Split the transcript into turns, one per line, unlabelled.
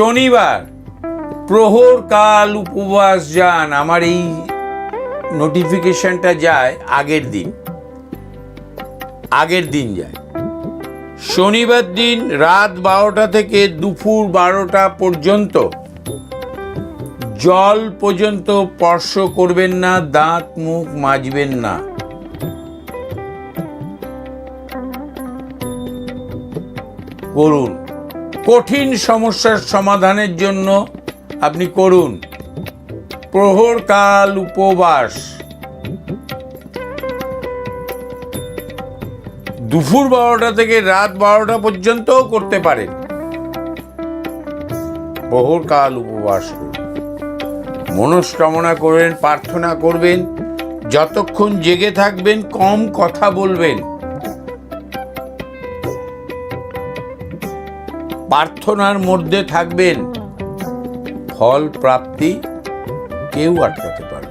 শনিবার, প্রহর কাল উপবাস যান। আমার এই নোটিফিকেশনটা যায় আগের দিন। আগের দিন যায়। শনিবার দিন রাত বারোটা থেকে দুপুর বারোটা পর্যন্ত জল পর্যন্ত স্পর্শ করবেন না, দাঁত মুখ মাজবেন না। করুন। কঠিন সমস্যার সমাধানের জন্য আপনি করুন। প্রহর কাল উপবাস। দুপুর বারোটা থেকে রাত বারোটা পর্যন্তও করতে পারেন। প্রহর কাল উপবাস মনস্কামনা করবেন প্রার্থনা করবেন, যতক্ষণ জেগে থাকবেন, কম কথা বলবেন। প্রার্থনার মধ্যে থাকবেন ফল প্রাপ্তি কেউ আটকাতে পারবে।